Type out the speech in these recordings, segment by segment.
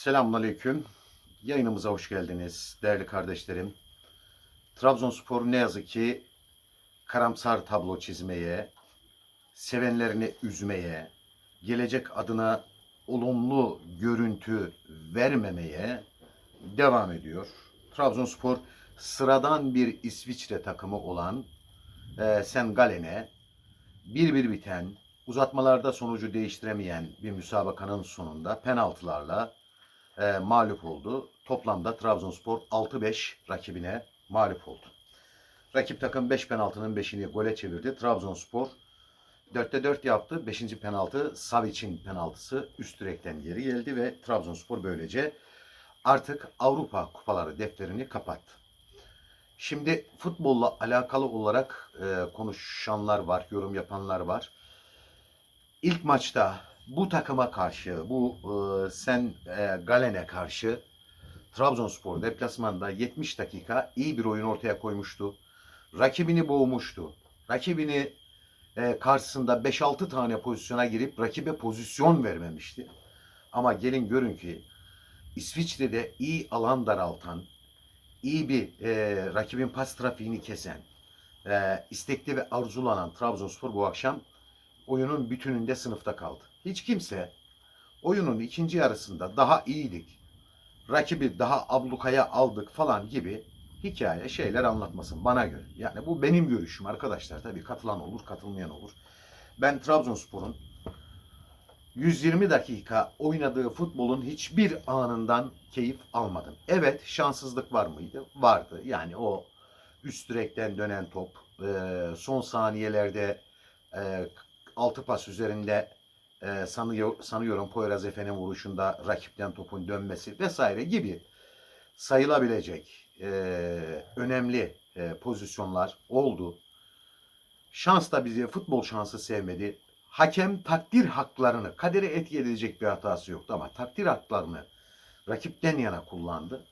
Selamünaleyküm. Yayınımıza hoş geldiniz değerli kardeşlerim. Trabzonspor ne yazık ki karamsar tablo çizmeye, sevenlerini üzmeye, gelecek adına olumlu görüntü vermemeye devam ediyor. Trabzonspor sıradan bir İsviçre takımı olan e, Sen Galen'e bir bir biten, uzatmalarda sonucu değiştiremeyen bir müsabakanın sonunda penaltılarla e, mağlup oldu. Toplamda Trabzonspor 6-5 rakibine mağlup oldu. Rakip takım 5 penaltının 5'ini gole çevirdi. Trabzonspor 4'te 4 yaptı. 5. penaltı Savic'in penaltısı üst direkten geri geldi ve Trabzonspor böylece artık Avrupa kupaları defterini kapattı. Şimdi futbolla alakalı olarak e, konuşanlar var, yorum yapanlar var. İlk maçta bu takıma karşı, bu e, Sen e, Galen'e karşı Trabzonspor deplasmanda 70 dakika iyi bir oyun ortaya koymuştu. Rakibini boğmuştu. Rakibini e, karşısında 5-6 tane pozisyona girip rakibe pozisyon vermemişti. Ama gelin görün ki İsviçre'de iyi alan daraltan, iyi bir e, rakibin pas trafiğini kesen, e, istekli ve arzulanan Trabzonspor bu akşam oyunun bütününde sınıfta kaldı. Hiç kimse oyunun ikinci yarısında daha iyiydik, rakibi daha ablukaya aldık falan gibi hikaye şeyler anlatmasın bana göre. Yani bu benim görüşüm arkadaşlar. Tabii katılan olur, katılmayan olur. Ben Trabzonspor'un 120 dakika oynadığı futbolun hiçbir anından keyif almadım. Evet şanssızlık var mıydı? Vardı. Yani o üst direkten dönen top, son saniyelerde altı pas üzerinde e, sanıyor, sanıyorum Poyraz Efe'nin vuruşunda rakipten topun dönmesi vesaire gibi sayılabilecek e, önemli e, pozisyonlar oldu. Şans da bizi futbol şansı sevmedi. Hakem takdir haklarını, kadere etki edecek bir hatası yoktu ama takdir haklarını rakipten yana kullandı.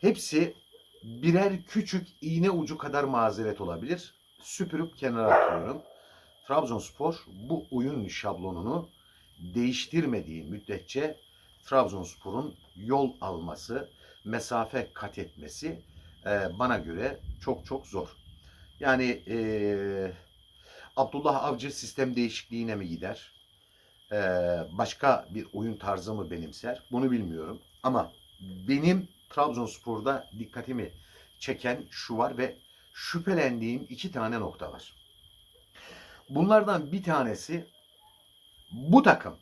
Hepsi birer küçük iğne ucu kadar mazeret olabilir. Süpürüp kenara atıyorum. Trabzonspor bu oyun şablonunu değiştirmediği müddetçe Trabzonspor'un yol alması, mesafe kat etmesi e, bana göre çok çok zor. Yani e, Abdullah Avcı sistem değişikliğine mi gider? E, başka bir oyun tarzı mı benimser? Bunu bilmiyorum. Ama benim Trabzonspor'da dikkatimi çeken şu var ve şüphelendiğim iki tane nokta var. Bunlardan bir tanesi bu takım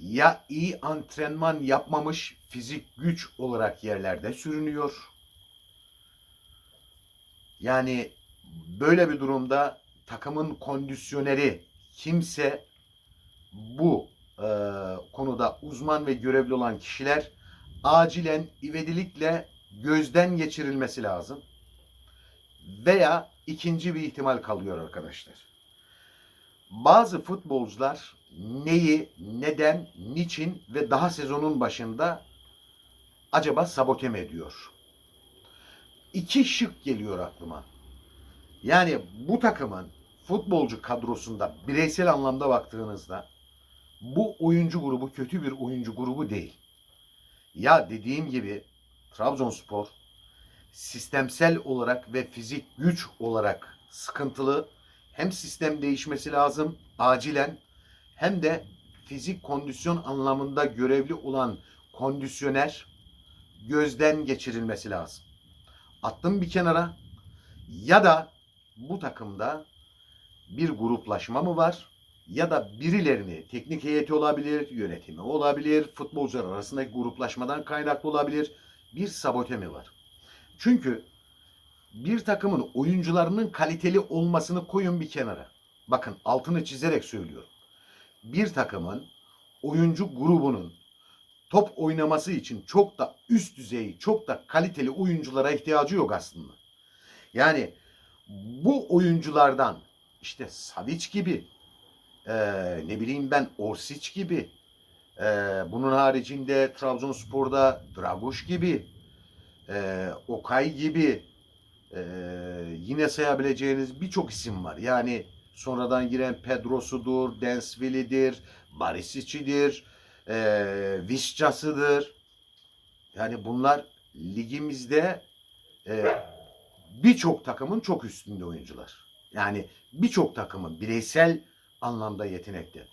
ya iyi antrenman yapmamış fizik güç olarak yerlerde sürünüyor. Yani böyle bir durumda takımın kondisyoneri kimse bu e, konuda uzman ve görevli olan kişiler acilen ivedilikle gözden geçirilmesi lazım. Veya ikinci bir ihtimal kalıyor arkadaşlar. Bazı futbolcular neyi, neden, niçin ve daha sezonun başında acaba sabote mi ediyor? İki şık geliyor aklıma. Yani bu takımın futbolcu kadrosunda bireysel anlamda baktığınızda bu oyuncu grubu kötü bir oyuncu grubu değil. Ya dediğim gibi Trabzonspor sistemsel olarak ve fizik güç olarak sıkıntılı. Hem sistem değişmesi lazım acilen hem de fizik kondisyon anlamında görevli olan kondisyoner gözden geçirilmesi lazım. Attım bir kenara ya da bu takımda bir gruplaşma mı var ya da birilerini teknik heyeti olabilir, yönetimi olabilir, futbolcular arasındaki gruplaşmadan kaynaklı olabilir. Bir sabote mi var? Çünkü bir takımın oyuncularının kaliteli olmasını koyun bir kenara. Bakın altını çizerek söylüyorum. Bir takımın oyuncu grubunun top oynaması için çok da üst düzey, çok da kaliteli oyunculara ihtiyacı yok aslında. Yani bu oyunculardan işte Savic gibi, e, ne bileyim ben Orsic gibi, e, bunun haricinde Trabzonspor'da Draguş gibi, e, Okay gibi e, yine sayabileceğiniz birçok isim var. Yani sonradan giren Pedro'sudur, Densville'idir, Barisic'idir, e, Visca'sıdır. Yani bunlar ligimizde e, birçok takımın çok üstünde oyuncular. Yani birçok takımın bireysel anlamda yetenekli.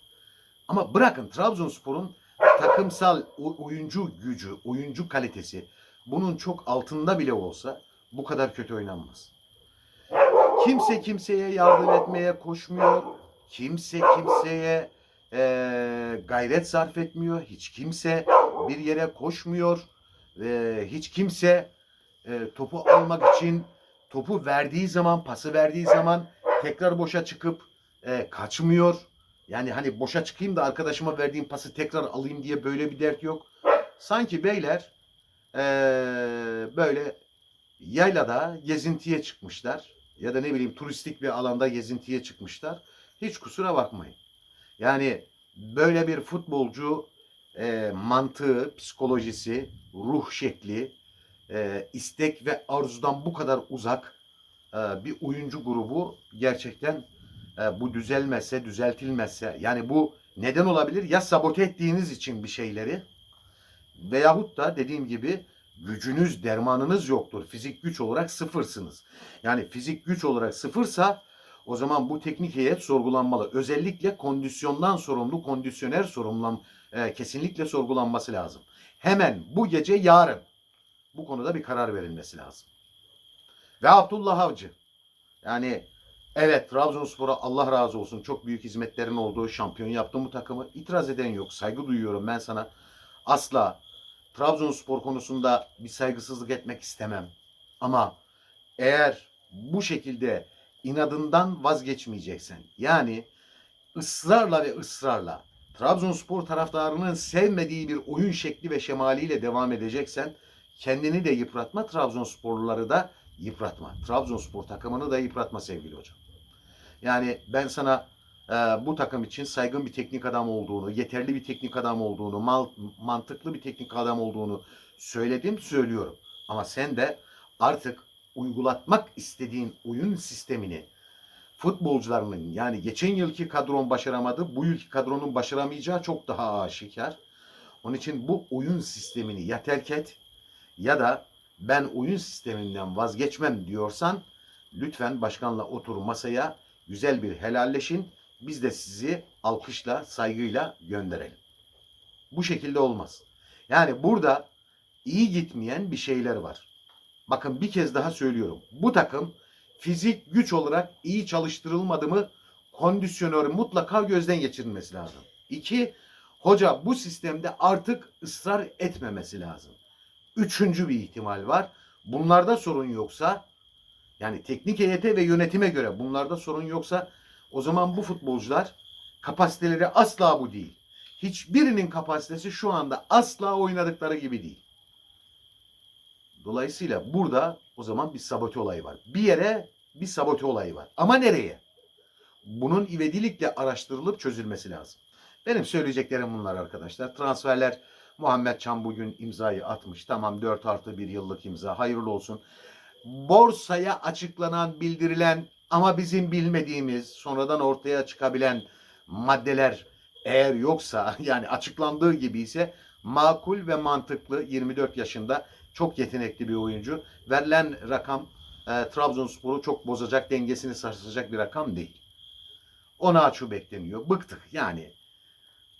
Ama bırakın Trabzonspor'un takımsal oyuncu gücü, oyuncu kalitesi bunun çok altında bile olsa bu kadar kötü oynanmaz. Kimse kimseye yardım etmeye koşmuyor. Kimse kimseye eee, gayret sarf etmiyor. Hiç kimse bir yere koşmuyor. Ve hiç kimse e, topu almak için topu verdiği zaman, pası verdiği zaman tekrar boşa çıkıp e, kaçmıyor. Yani hani boşa çıkayım da arkadaşıma verdiğim pası tekrar alayım diye böyle bir dert yok. Sanki beyler e, böyle yaylada gezintiye çıkmışlar. Ya da ne bileyim turistik bir alanda gezintiye çıkmışlar. Hiç kusura bakmayın. Yani böyle bir futbolcu e, mantığı, psikolojisi, ruh şekli, e, istek ve arzudan bu kadar uzak e, bir oyuncu grubu gerçekten e, bu düzelmezse, düzeltilmezse yani bu neden olabilir? Ya sabote ettiğiniz için bir şeyleri veyahut da dediğim gibi gücünüz, dermanınız yoktur. Fizik güç olarak sıfırsınız. Yani fizik güç olarak sıfırsa o zaman bu teknik heyet sorgulanmalı. Özellikle kondisyondan sorumlu kondisyoner sorumlan e, kesinlikle sorgulanması lazım. Hemen bu gece yarın bu konuda bir karar verilmesi lazım. Ve Abdullah Avcı. Yani evet Trabzonspor'a Allah razı olsun çok büyük hizmetlerin olduğu şampiyon yaptı bu takımı. İtiraz eden yok. Saygı duyuyorum ben sana. Asla Trabzonspor konusunda bir saygısızlık etmek istemem. Ama eğer bu şekilde inadından vazgeçmeyeceksen yani ısrarla ve ısrarla Trabzonspor taraftarının sevmediği bir oyun şekli ve şemaliyle devam edeceksen kendini de yıpratma, Trabzonsporluları da yıpratma. Trabzonspor takımını da yıpratma sevgili hocam. Yani ben sana e, bu takım için saygın bir teknik adam olduğunu, yeterli bir teknik adam olduğunu, mal, mantıklı bir teknik adam olduğunu söyledim, söylüyorum. Ama sen de artık uygulatmak istediğin oyun sistemini futbolcularının yani geçen yılki kadron başaramadı, bu yılki kadronun başaramayacağı çok daha aşikar. Onun için bu oyun sistemini ya terk et ya da ben oyun sisteminden vazgeçmem diyorsan lütfen başkanla otur masaya güzel bir helalleşin. Biz de sizi alkışla, saygıyla gönderelim. Bu şekilde olmaz. Yani burada iyi gitmeyen bir şeyler var. Bakın bir kez daha söylüyorum. Bu takım fizik güç olarak iyi çalıştırılmadı mı kondisyonörü mutlaka gözden geçirilmesi lazım. İki, hoca bu sistemde artık ısrar etmemesi lazım. Üçüncü bir ihtimal var. Bunlarda sorun yoksa yani teknik heyete ve yönetime göre bunlarda sorun yoksa o zaman bu futbolcular kapasiteleri asla bu değil. Hiçbirinin kapasitesi şu anda asla oynadıkları gibi değil. Dolayısıyla burada o zaman bir sabote olayı var. Bir yere bir sabote olayı var. Ama nereye? Bunun ivedilikle araştırılıp çözülmesi lazım. Benim söyleyeceklerim bunlar arkadaşlar. Transferler Muhammed Çam bugün imzayı atmış. Tamam 4 artı 1 yıllık imza. Hayırlı olsun. Borsaya açıklanan, bildirilen ama bizim bilmediğimiz, sonradan ortaya çıkabilen maddeler eğer yoksa yani açıklandığı gibi ise makul ve mantıklı 24 yaşında çok yetenekli bir oyuncu. Verilen rakam e, Trabzonspor'u çok bozacak, dengesini sarsacak bir rakam değil. Onaçu bekleniyor. Bıktık yani.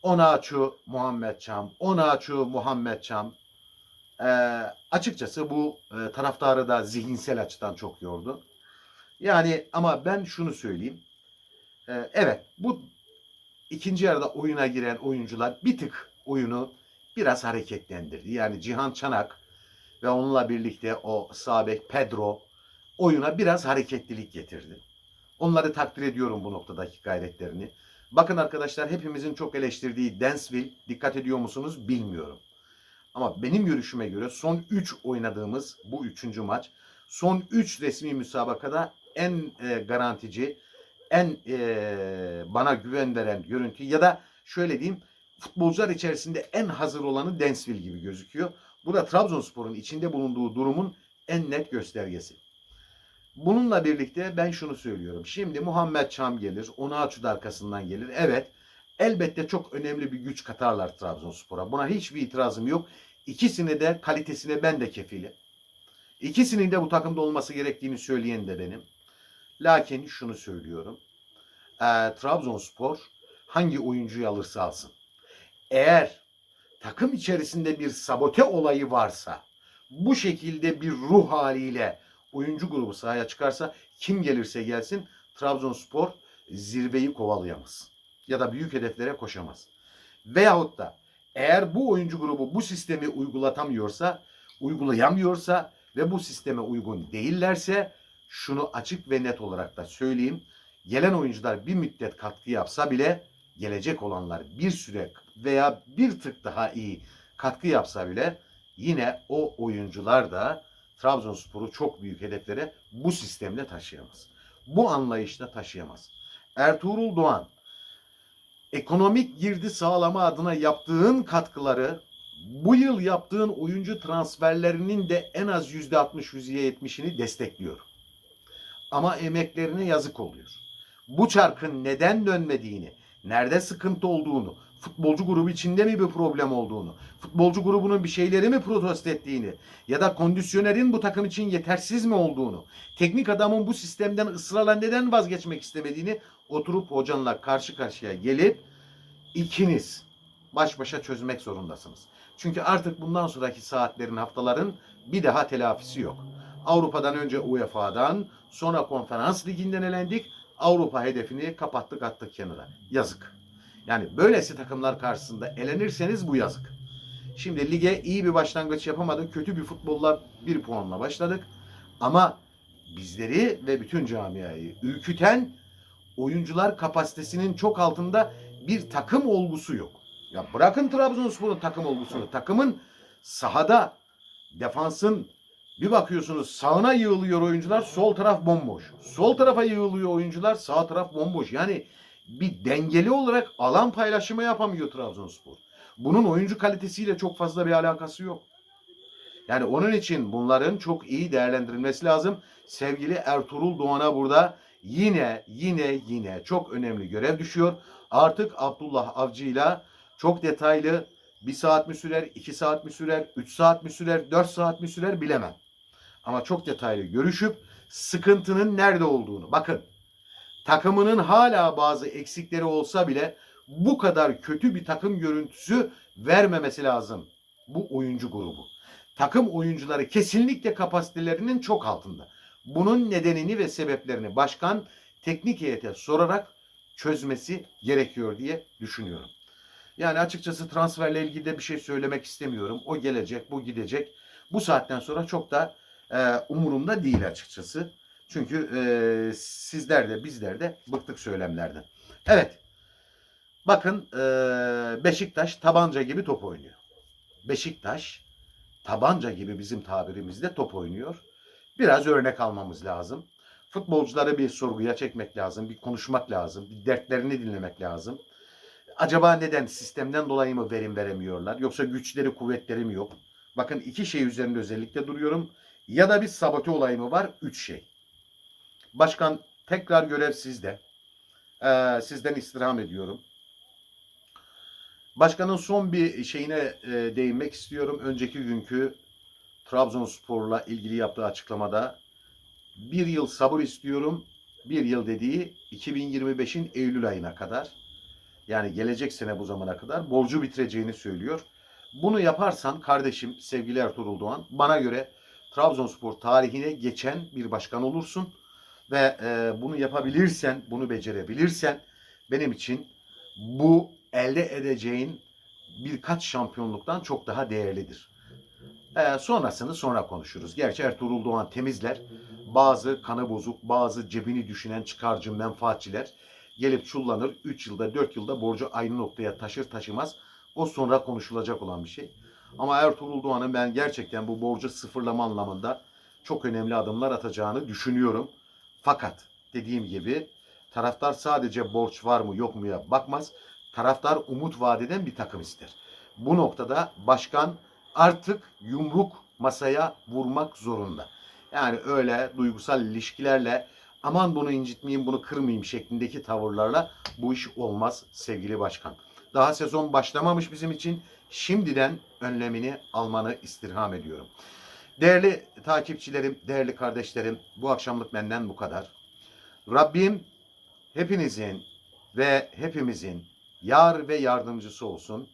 Onaçu Muhammed Çam, Onaçu Muhammed Çam. E, açıkçası bu e, taraftarı da zihinsel açıdan çok yordu. Yani ama ben şunu söyleyeyim. E, evet bu ikinci yarıda oyuna giren oyuncular bir tık oyunu biraz hareketlendirdi. Yani Cihan Çanak ve onunla birlikte o Sabek Pedro oyuna biraz hareketlilik getirdi. Onları takdir ediyorum bu noktadaki gayretlerini. Bakın arkadaşlar hepimizin çok eleştirdiği Dansville dikkat ediyor musunuz bilmiyorum. Ama benim görüşüme göre son 3 oynadığımız bu 3. maç son 3 resmi müsabakada en e, garantici, en e, bana güven veren görüntü ya da şöyle diyeyim futbolcular içerisinde en hazır olanı Dansville gibi gözüküyor. Bu da Trabzonspor'un içinde bulunduğu durumun en net göstergesi. Bununla birlikte ben şunu söylüyorum. Şimdi Muhammed Çam gelir. Onaçu da arkasından gelir. Evet. elbette çok önemli bir güç katarlar Trabzonspor'a. Buna hiçbir itirazım yok. İkisini de kalitesine ben de kefilim. İkisinin de bu takımda olması gerektiğini söyleyen de benim. Lakin şunu söylüyorum. Ee, Trabzonspor hangi oyuncuyu alırsa alsın. Eğer takım içerisinde bir sabote olayı varsa bu şekilde bir ruh haliyle oyuncu grubu sahaya çıkarsa kim gelirse gelsin Trabzonspor zirveyi kovalayamaz. Ya da büyük hedeflere koşamaz. Veyahut da eğer bu oyuncu grubu bu sistemi uygulatamıyorsa, uygulayamıyorsa ve bu sisteme uygun değillerse şunu açık ve net olarak da söyleyeyim. Gelen oyuncular bir müddet katkı yapsa bile gelecek olanlar bir süre veya bir tık daha iyi katkı yapsa bile yine o oyuncular da Trabzonspor'u çok büyük hedeflere bu sistemle taşıyamaz. Bu anlayışla taşıyamaz. Ertuğrul Doğan ekonomik girdi sağlama adına yaptığın katkıları bu yıl yaptığın oyuncu transferlerinin de en az %60-%70'ini destekliyor. Ama emeklerine yazık oluyor. Bu çarkın neden dönmediğini, nerede sıkıntı olduğunu, futbolcu grubu içinde mi bir problem olduğunu, futbolcu grubunun bir şeyleri mi protesto ettiğini ya da kondisyonerin bu takım için yetersiz mi olduğunu, teknik adamın bu sistemden ısrarla neden vazgeçmek istemediğini oturup hocanla karşı karşıya gelip ikiniz baş başa çözmek zorundasınız. Çünkü artık bundan sonraki saatlerin, haftaların bir daha telafisi yok. Avrupa'dan önce UEFA'dan, sonra konferans liginden elendik. Avrupa hedefini kapattık attık kenara. Yazık. Yani böylesi takımlar karşısında elenirseniz bu yazık. Şimdi lige iyi bir başlangıç yapamadık. Kötü bir futbolla bir puanla başladık. Ama bizleri ve bütün camiayı ürküten oyuncular kapasitesinin çok altında bir takım olgusu yok. Ya bırakın Trabzonspor'un takım olgusunu. Takımın sahada defansın bir bakıyorsunuz sağına yığılıyor oyuncular sol taraf bomboş. Sol tarafa yığılıyor oyuncular sağ taraf bomboş. Yani bir dengeli olarak alan paylaşımı yapamıyor Trabzonspor. Bunun oyuncu kalitesiyle çok fazla bir alakası yok. Yani onun için bunların çok iyi değerlendirilmesi lazım. Sevgili Ertuğrul Doğan'a burada yine yine yine çok önemli görev düşüyor. Artık Abdullah Avcı'yla çok detaylı bir saat mi sürer, iki saat mi sürer, üç saat mi sürer, dört saat mi sürer bilemem. Ama çok detaylı görüşüp sıkıntının nerede olduğunu. Bakın takımının hala bazı eksikleri olsa bile bu kadar kötü bir takım görüntüsü vermemesi lazım bu oyuncu grubu. Takım oyuncuları kesinlikle kapasitelerinin çok altında. Bunun nedenini ve sebeplerini başkan teknik heyete sorarak çözmesi gerekiyor diye düşünüyorum. Yani açıkçası transferle ilgili de bir şey söylemek istemiyorum. O gelecek, bu gidecek. Bu saatten sonra çok da e, umurumda değil açıkçası. Çünkü e, sizler de bizler de bıktık söylemlerden. Evet. Bakın e, Beşiktaş tabanca gibi top oynuyor. Beşiktaş tabanca gibi bizim tabirimizde top oynuyor. Biraz örnek almamız lazım. Futbolcuları bir sorguya çekmek lazım, bir konuşmak lazım, bir dertlerini dinlemek lazım. Acaba neden sistemden dolayı mı verim veremiyorlar? Yoksa güçleri, kuvvetleri mi yok? Bakın iki şey üzerinde özellikle duruyorum. Ya da bir sabote olayı mı var? Üç şey. Başkan tekrar görev sizde. Ee, sizden istirham ediyorum. Başkanın son bir şeyine e, değinmek istiyorum. Önceki günkü Trabzonspor'la ilgili yaptığı açıklamada bir yıl sabır istiyorum. Bir yıl dediği 2025'in Eylül ayına kadar. Yani gelecek sene bu zamana kadar borcu bitireceğini söylüyor. Bunu yaparsan kardeşim sevgili Ertuğrul Doğan bana göre Trabzonspor tarihine geçen bir başkan olursun. Ve e, bunu yapabilirsen, bunu becerebilirsen benim için bu elde edeceğin birkaç şampiyonluktan çok daha değerlidir. E, sonrasını sonra konuşuruz. Gerçi Ertuğrul Doğan temizler. Bazı kanı bozuk, bazı cebini düşünen çıkarcı menfaatçiler gelip çullanır. 3 yılda 4 yılda borcu aynı noktaya taşır taşımaz. O sonra konuşulacak olan bir şey. Ama Ertuğrul Doğan'ın ben gerçekten bu borcu sıfırlama anlamında çok önemli adımlar atacağını düşünüyorum. Fakat dediğim gibi taraftar sadece borç var mı yok muya bakmaz. Taraftar umut vadeden bir takım ister. Bu noktada başkan artık yumruk masaya vurmak zorunda. Yani öyle duygusal ilişkilerle aman bunu incitmeyeyim, bunu kırmayayım şeklindeki tavırlarla bu iş olmaz sevgili başkan. Daha sezon başlamamış bizim için. Şimdiden önlemini almanı istirham ediyorum. Değerli takipçilerim, değerli kardeşlerim, bu akşamlık benden bu kadar. Rabbim hepinizin ve hepimizin yar ve yardımcısı olsun.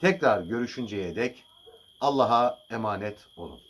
Tekrar görüşünceye dek Allah'a emanet olun.